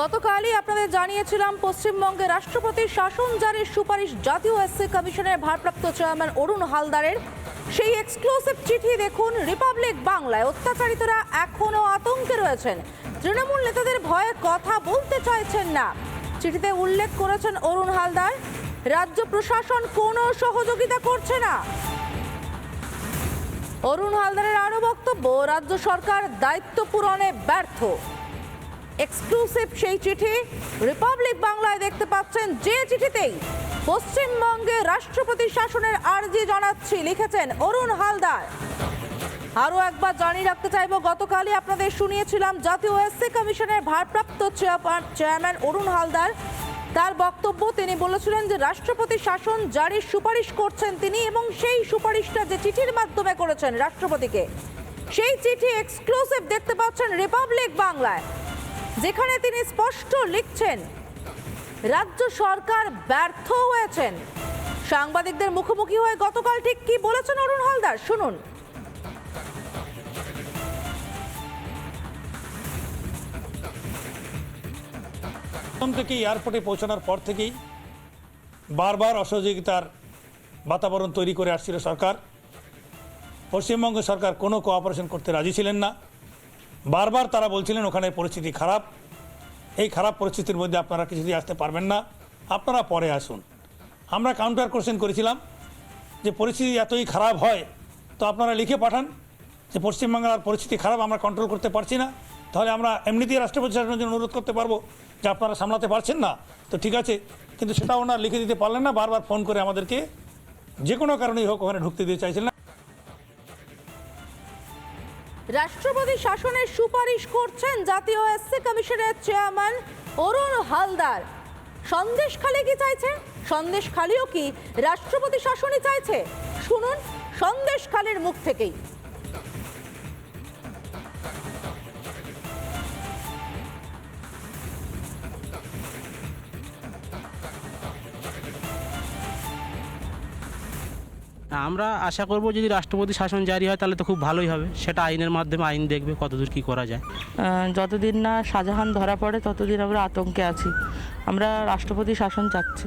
গতকালই আপনাদের জানিয়েছিলাম পশ্চিমবঙ্গে রাষ্ট্রপতির শাসন জারির সুপারিশ জাতীয় এসসি কমিশনের ভারপ্রাপ্ত চেয়ারম্যান অরুণ হালদারের। সেই এক্সক্লুসিভ চিঠি দেখুন রিপাবলিক বাংলায়। অত্যাচারিতরা এখনও আতঙ্কে রয়েছেন। তৃণমূল নেতাদের ভয়ে কথা বলতে চাইছেন না। চিঠিতে উল্লেখ করেছেন অরুণ হালদার, রাজ্য প্রশাসন কোনো সহযোগিতা করছে না। অরুণ হালদারের আরও বক্তব্য, রাজ্য সরকার দায়িত্ব পূরণে ব্যর্থ। এক্সক্লুসিভ সেই চিঠি রিপাবলিক বাংলায় দেখতে পাচ্ছেন যে চিঠিতেই পশ্চিমবঙ্গে রাষ্ট্রপতি শাসনের আর্জি জানাচ্ছি, লিখেছেন অরুণ হালদার। আরও একবার জানিয়ে রাখতে চাইব, গতকালই আপনাদের শুনিয়েছিলাম জাতীয় এসসি কমিশনের ভারপ্রাপ্ত চেয়ারম্যান- অরুণ হালদার। তার বক্তব্য তিনি বলেছিলেন যে রাষ্ট্রপতি শাসন জারির সুপারিশ করছেন তিনি এবং সেই সুপারিশটা যে চিঠির মাধ্যমে করেছেন রাষ্ট্রপতিকে। সেই চিঠি এক্সক্লুসিভ দেখতে পাচ্ছেন রিপাবলিক বাংলায় যেখানে তিনি স্পষ্ট লিখছেন, রাজ্য সরকার ব্যর্থ হয়েছেন। সাংবাদিকদের মুখোমুখি হয়ে গতকাল ঠিক কি বলেছেন অরুণ হালদার? শুনুন। প্রথম থেকেই এয়ারপোর্টে পৌঁছানোর পর থেকেই বারবার অসহযোগিতার বাতাবরণ তৈরি করে আসছিল সরকার। পশ্চিমবঙ্গ সরকার কোনো কোঅপারেশন করতে রাজি ছিলেন না। বারবার তারা বলছিলেন ওখানে পরিস্থিতি খারাপ। এই খারাপ পরিস্থিতির মধ্যে আপনারা কিছুতেই আসতে পারবেন না। আপনারা পরে আসুন। আমরা কাউন্টার কোশ্চেন করেছিলাম যে পরিস্থিতি এতই খারাপ হয়, তো আপনারা লিখে পাঠান যে পশ্চিমবাংলার পরিস্থিতি খারাপ, আমরা কন্ট্রোল করতে পারছি না। তাহলে আমরা এমনিতেই রাষ্ট্রপতি শাসনের জন্য অনুরোধ করতে পারব যে আপনারা সামলাতে পারছেন না। তো ঠিক আছে, কিন্তু সেটা ওনারা লিখে দিতে পারলেন না। বারবার ফোন করে আমাদেরকে যে কোনো কারণেই হোক ওখানে ঢুকতে দিতে চাইছিলেন রাষ্ট্রপতি শাসনের সুপারিশ করছেন জাতীয় এসসি কমিশনের চেয়ারম্যান অরুণ হালদার। সন্দেশ খালি কি চাইছে? সন্দেশ খালিও কি রাষ্ট্রপতি শাসনই চাইছে? শুনুন, সন্দেশ খালের মুখ থেকেই। আমরা আশা করব যদি রাষ্ট্রপতি শাসন জারি হয় তাহলে তো খুব ভালোই হবে। সেটা আইনের মাধ্যমে আইন দেখবে কতদূর কি করা যায়। যতদিন না শাহজাহান ধরা পড়ে ততদিন আমরা আতঙ্কে আছি। আমরা রাষ্ট্রপতি শাসন চাচ্ছি।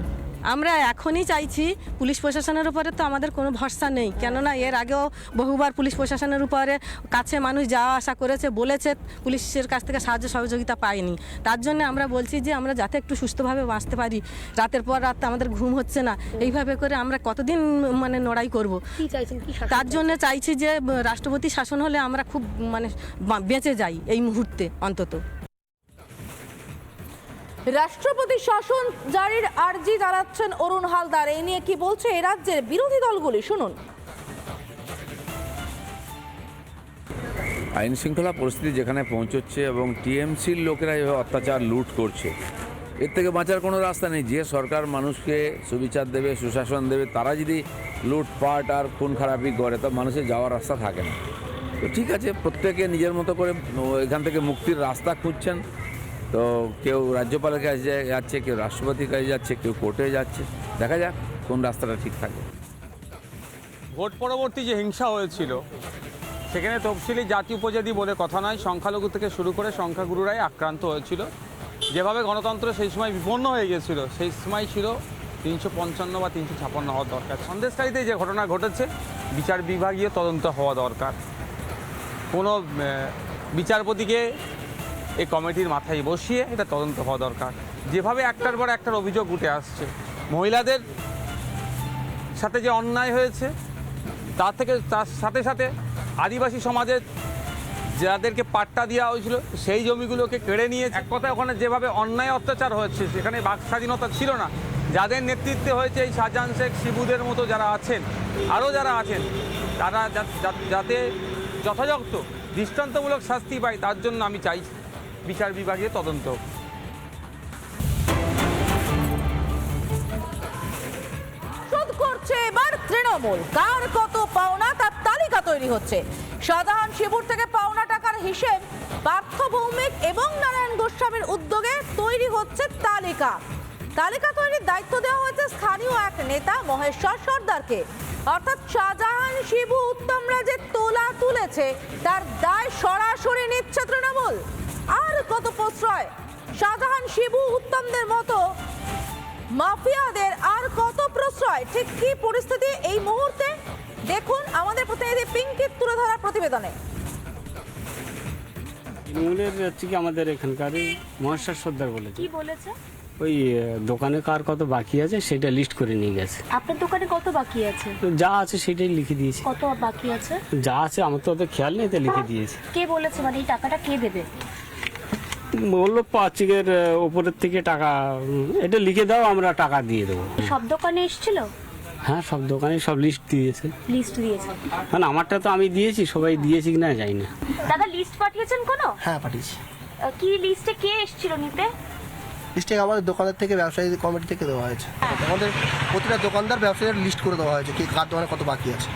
আমরা এখনই চাইছি পুলিশ প্রশাসনের উপরে তো আমাদের কোনো ভরসা নেই। কেননা এর আগেও বহুবার পুলিশ প্রশাসনের উপরে কাছে মানুষ যাওয়া আসা করেছে বলেছে পুলিশের কাছ থেকে সাহায্য সহযোগিতা পায়নি। তার জন্য আমরা বলছি যে আমরা যাতে একটু সুস্থভাবে বাঁচতে পারি। রাতের পর রাত আমাদের ঘুম হচ্ছে না। এইভাবে করে আমরা কতদিন মানে লড়াই করব? তার জন্য চাইছি যে রাষ্ট্রপতি শাসন হলে আমরা খুব মানে বেঁচে যাই এই মুহূর্তে অন্তত। রাষ্ট্রপতি শাসন জারির আর্জি জানাচ্ছেন অরুণ হালদার। এই নিয়ে কি বলছে এ রাজ্যের বিরোধী দলগুলি? শুনুন। আইন শৃঙ্খলা পরিস্থিতি যেখানে পৌঁছচ্ছে এবং টিএমসির লোকেরা এভাবে অত্যাচার, লুট করছে, এর থেকে বাঁচার কোনো রাস্তা নেই। যে সরকার মানুষকে সুবিচার দেবে, সুশাসন দেবে, তারা যদি লুটপাট আর খুন খারাপি করে, তা মানুষের যাওয়ার রাস্তা থাকে না। তো ঠিক আছে, প্রত্যেকে নিজের মতো করে এখান থেকে মুক্তির রাস্তা খুঁজছেন। তো কেউ রাজ্যপালের কাছে যাচ্ছে, কেউ রাষ্ট্রপতির কাছে যাচ্ছে, কেউ কোর্টে যাচ্ছে। দেখা যাক কোন রাস্তাটা ঠিক থাকে। ভোট পরবর্তী যে হিংসা হয়েছিল, সেখানে তফসিলি জাতি উপজাতি বলে কথা নয়, সংখ্যালঘু থেকে শুরু করে সংখ্যাগুরুরাই আক্রান্ত হয়েছিল। যেভাবে গণতন্ত্র সেই সময় বিপন্ন হয়ে গিয়েছিল সেই সময় ছিল তিনশো পঞ্চান্ন বা তিনশো ছাপান্ন হওয়া দরকার। সন্দেশকারীতে যে ঘটনা ঘটেছে, বিচার বিভাগীয় তদন্ত হওয়া দরকার। কোনো বিচারপতিকে এই কমিটির মাথায় বসিয়ে এটা তদন্ত হওয়া দরকার। যেভাবে একটার পর একটার অভিযোগ উঠে আসছে, মহিলাদের সাথে যে অন্যায় হয়েছে, তার থেকে তার সাথে সাথে আদিবাসী সমাজের যাদেরকে পাট্টা দেওয়া হয়েছিল, সেই জমিগুলোকে কেড়ে নিয়ে এক কথায় ওখানে যেভাবে অন্যায় অত্যাচার হয়েছে, সেখানে বাক স্বাধীনতা ছিল না। যাদের নেতৃত্বে হয়েছে এই শাহজাহান শেখ, শিবুদের মতো যারা আছেন আরও যারা আছেন, তারা যাতে যথাযথ দৃষ্টান্তমূলক শাস্তি পায়, তার জন্য আমি চাই বিচার বিভাগে তদন্ত। শোধ করছে এবার তৃণমূল। কার কত পাওনা, তার তালিকা তৈরি হচ্ছে। শাহজাহান শিবুর থেকে পাওনা টাকার হিসেব পার্থ ভৌমিক এবং নারায়ণ গোস্বামীর উদ্যোগে তৈরি হচ্ছে তালিকা। তালিকা তৈরির দায়িত্ব দেওয়া হয়েছে স্থানীয় এক নেতা, মহেশ্বর সর্দারকে। অর্থাৎ শাহজাহান শিবু উত্তমরা যে তোলা তুলেছে, তার দায় সরাসরি নিচ্ছে তৃণমূল। আর কত প্রশ্রয়? শাহজাহান শিবু উত্তমদের মতো। মাফিয়াদের আর কত প্রশ্রয়? ঠিক কি পরিস্থিতি এই মুহূর্তে? দেখুন আমাদের প্রতিনিধি পিঙ্কিত তুলে ধরা প্রতিবেদনে। তৃণমূলের হচ্ছে কি আমাদের এখানকারই মহেশ্বর সর্দার বলেছে কি বলেছে? ওই দোকানে কার কত বাকি আছে সেটা লিস্ট করে নিয়ে গেছে। আপনার দোকানে কত বাকি আছে? তো যা আছে সেটাই লিখে দিয়েছে। কত বাকি আছে? যা আছে আমার তো অত খেয়াল নেই তো লিখে দিয়েছে। কে বলেছে? মানে এই টাকাটা কে দেবে? বলল পাঁচিকের ওপরের থেকে টাকা এটা লিখে দাও আমরা টাকা দিয়ে দেবো। সব দোকানে এসেছিল? হ্যাঁ সব দোকানে সব লিস্ট দিয়েছে। লিস্ট দিয়েছে। মানে আমারটা তো আমি দিয়েছি সবাই দিয়েছি কিনা জানি না। দাদা লিস্ট পাঠিয়েছেন কোনো? হ্যাঁ পাঠিয়েছি। কি লিস্টে কে এসেছিল নিতে? লিস্টে আমাদের দোকানের থেকে ব্যবসায়ী কমিটি থেকে দেওয়া হয়েছে। আমাদের প্রতিটা দোকানদার ব্যবসায়ীর লিস্ট করে দেওয়া হয়েছে কি কার দোকানে কত বাকি আছে।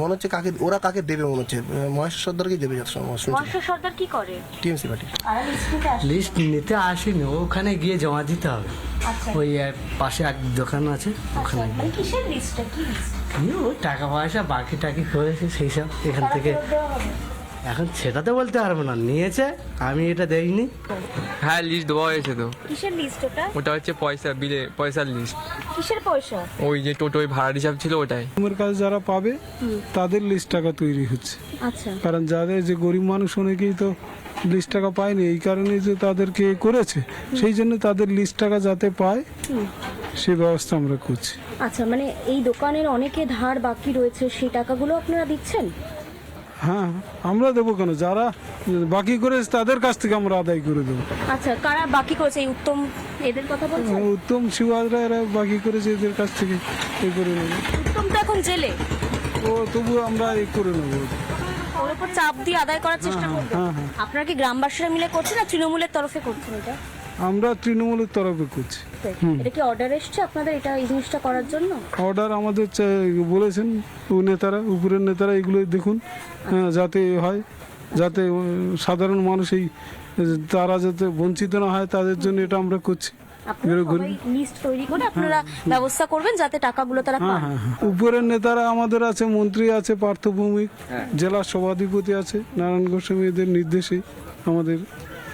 মনে হচ্ছে কাকে ওরা কাকে দেবে মনে হচ্ছে? মহেশ সর্দারকে দেবে যত সময় শুনছি। মহেশ্বর সর্দার কি করে? TMC party. লিস্ট নিতে আসে লিস্ট নিতে আসিনি ওখানে গিয়ে জমা দিতে হবে। আচ্ছা। ওই এক পাশে এক দোকান আছে ওখানে আচ্ছা, মানে কিসের লিস্টটা কি লিস্ট গিয়ে ওই টাকা পয়সা বাকি টাকি করেছে সেই সব এখান থেকে। এখন সেটা তো বলতে পারব না। নিয়েছে আমি এটা দেইনি। হ্যাঁ লিস্ট দেওয়া হয়েছে তো। কিসের লিস্ট ওটা? ওটা হচ্ছে পয়সা বিলে পয়সার লিস্ট কিসের পয়সা? ওই যে টোটোয় ভাড়ার হিসাব ছিল ওটাই। তোমার কাছে যারা পাবে তাদের লিস্ট টাকা তৈরি হচ্ছে। আচ্ছা। কারণ যাদের যে গরিব মানুষ অনেকেই তো লিস্ট টাকা পায়নি এই কারণে যে তাদেরকে করেছে সেই জন্য তাদের লিস্ট টাকা যাতে পায় সেই ব্যবস্থা আমরা করছি। আচ্ছা মানে এই দোকানের অনেকে ধার বাকি রয়েছে সেই টাকাগুলো আপনারা দিচ্ছেন? হ্যাঁ আমরা দেবো কেন? যারা বাকি করেছে তাদের কাছ থেকে আমরা আদায় করে দেবো। আচ্ছা কারা বাকি করেছে? এই উত্তম এদের কথা বলছেন উত্তম শিবাজরা এরা বাকি করেছে এদের কাছ থেকে এ করে নেব। উত্তম তো এখন জেলে। ও তবু আমরা এ করে নেব। ওর উপর চাপ দিয়ে আদায় করার চেষ্টা করবেন হ্যাঁ, হ্যাঁ। আপনারা কি গ্রামবাসীরা মিলে করছেন না তৃণমূলের তরফে করছেন এটা? আমরা তৃণমূলের তরফে করছি। এটা কি অর্ডার এসছে আপনাদের এটা এই জিনিসটা করার জন্য? অর্ডার আমাদের চা- বলেছেন ও নেতারা উপরের নেতারা এগুলো দেখুন হ্যাঁ, যাতে হয় যাতে সাধারণ মানুষ এই তারা যাতে বঞ্চিত না হয় তাদের জন্য এটা আমরা করছি। আপনারা লিস্ট তৈরি করে আপনারা ব্যবস্থা করবেন যাতে টাকাগুলো তারা হ্যাঁ পান। হ্যাঁ হ্যাঁ। উপরের নেতারা আমাদের আছে মন্ত্রী আছে পার্থ ভৌমিক জেলা সভাধিপতি আছে নারায়ণ গোস্বামী এদের নির্দেশে আমাদের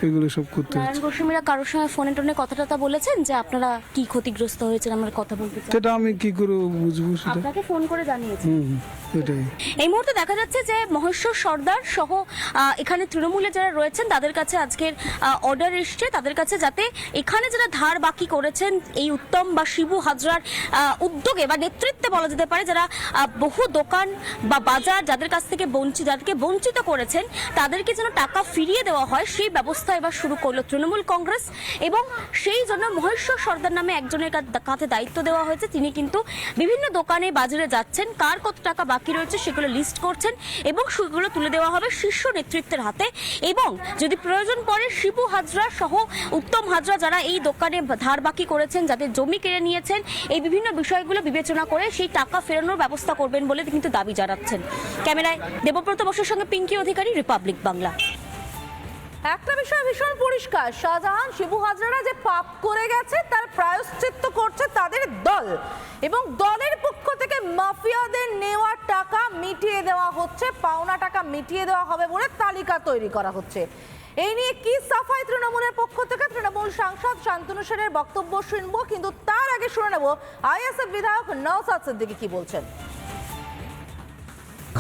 এগুলো সব করতে নারায়ণ গোস্বামীরা কারোর সঙ্গে ফোনে টোনে কথা টথা বলেছেন যে আপনারা কি ক্ষতিগ্রস্ত হয়েছেন আমরা কথা বলতে চাই? সেটা আমি কি করে বুঝব সেটা? আপনাকে ফোন করে জানিয়েছি। হুম, এটাই এই মুহূর্তে দেখা যাচ্ছে যে মহেশ্বর সর্দার সহ আহ, এখানে তৃণমূলে যারা রয়েছেন তাদের কাছে আজকের অর্ডার এসছে। তাদের কাছে যাতে এখানে যারা ধার বাকি করেছেন এই উত্তম বা শিবু হাজরার আহ, উদ্যোগে বা নেতৃত্বে বলা যেতে পারে যারা আহ, বহু দোকান বা বাজার যাদের কাছ থেকে বঞ্চিত যাদেরকে বঞ্চিত করেছেন তাদেরকে যেন টাকা ফিরিয়ে দেওয়া হয় সেই ব্যবস্থা এবার শুরু করল তৃণমূল কংগ্রেস এবং সেই জন্য মহেশ্বর সর্দার নামে একজনের কাঁধে দায়িত্ব দেওয়া হয়েছে। তিনি কিন্তু বিভিন্ন দোকানে বাজারে যাচ্ছেন, কার কত টাকা বাকি রয়েছে সেগুলো লিস্ট করছেন এবং সেগুলো তুলে দেওয়া হবে শীর্ষ নেতৃত্বের হাতে। এবং যদি প্রয়োজন পড়ে, শিবু হাজরা সহ উত্তম হাজরা যারা এই দোকানে ধার বাকি করেছেন, যাদের জমি কেড়ে নিয়েছেন, এই বিভিন্ন বিষয়গুলো বিবেচনা করে সেই টাকা ফেরানোর ব্যবস্থা করবেন বলে কিন্তু দাবি জানাচ্ছেন। ক্যামেরায় দেবব্রত বসুর সঙ্গে পিঙ্কি অধিকারী, রিপাবলিক বাংলা। একটা বিষয় ভীষণ পরিষ্কার। শাহজাহান, শিবু হাজরারা যে পাপ করে গেছে, তার প্রায়শ্চিত্ত করছে তাদের দল। এবং দলের পক্ষ থেকে মাফিয়াদের নেওয়া টাকা মিটিয়ে দেওয়া হচ্ছে, পাওনা টাকা মিটিয়ে দেওয়া হবে বলে তালিকা তৈরি করা হচ্ছে। এই নিয়ে কি সাফাই তৃণমূলের পক্ষ থেকে তৃণমূল সাংসদ শান্তনু সেনের বক্তব্য শুনব, কিন্তু তার আগে শুনে নেব আইএসএফ বিধায়ক নওসাদ সিদ্দিকী কি বলছেন।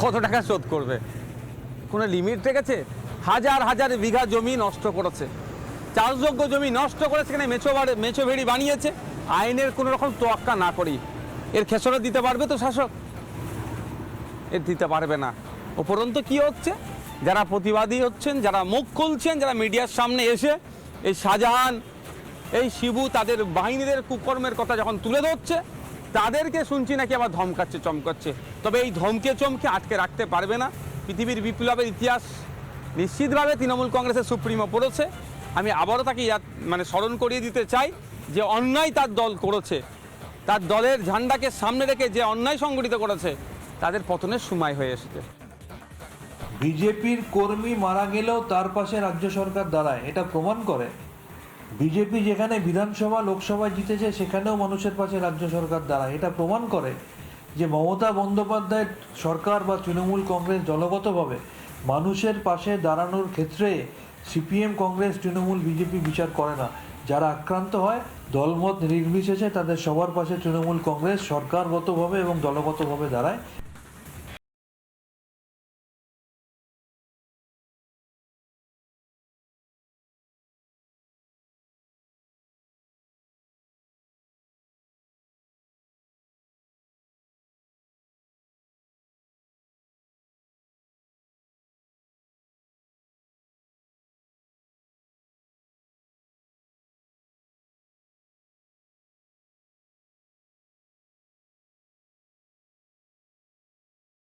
কত টাকা শোধ করবে? কোনো লিমিট রেখেছে? হাজার হাজার বিঘা জমি নষ্ট করেছে। চাষযোগ্য জমি নষ্ট করে সেখানে মেছো মেছো ভেড়ি বানিয়েছে। আইনের কোনো রকম তোয়াক্কা না করি। এর খেসরত দিতে পারবে তো শাসক? এর দিতে পারবে না। উপরন্ত কি হচ্ছে? যারা প্রতিবাদী হচ্ছেন, যারা মুখ খুলছেন, যারা মিডিয়ার সামনে এসে এই শাহজাহান এই শিবু তাদের বাহিনীদের কুকর্মের কথা যখন তুলে ধরছে, তাদেরকে শুনছি নাকি আবার ধমকাচ্ছে, চমকাচ্ছে। তবে এই ধমকে চমকে আটকে রাখতে পারবে না। পৃথিবীর বিপ্লবের ইতিহাস নিশ্চিতভাবে তৃণমূল কংগ্রেসের সুপ্রিমো পড়েছে। আমি আবারও তাকে মানে স্মরণ করিয়ে দিতে চাই যে অন্যায় তার দল করেছে। তার দলের ঝান্ডাকে সামনে রেখে যে অন্যায় সংগঠিত করেছে, তাদের পতনের সময় হয়ে এসেছে। বিজেপির কর্মী মারা গেলেও তার পাশে রাজ্য সরকার দাঁড়ায়, এটা প্রমাণ করে। বিজেপি যেখানে বিধানসভা, লোকসভায় জিতেছে, সেখানেও মানুষের পাশে রাজ্য সরকার দাঁড়ায়। এটা প্রমাণ করে যে মমতা বন্দ্যোপাধ্যায়ের সরকার বা তৃণমূল কংগ্রেস দলগতভাবে মানুষের পাশে দাঁড়ানোর ক্ষেত্রে সিপিএম, কংগ্রেস, তৃণমূল, বিজেপি বিচার করে না। যারা আক্রান্ত হয়, দলমত নির্বিশেষে তাদের সবার পাশে তৃণমূল, কংগ্রেস সরকারগতভাবে এবং দলগতভাবে দাঁড়ায়।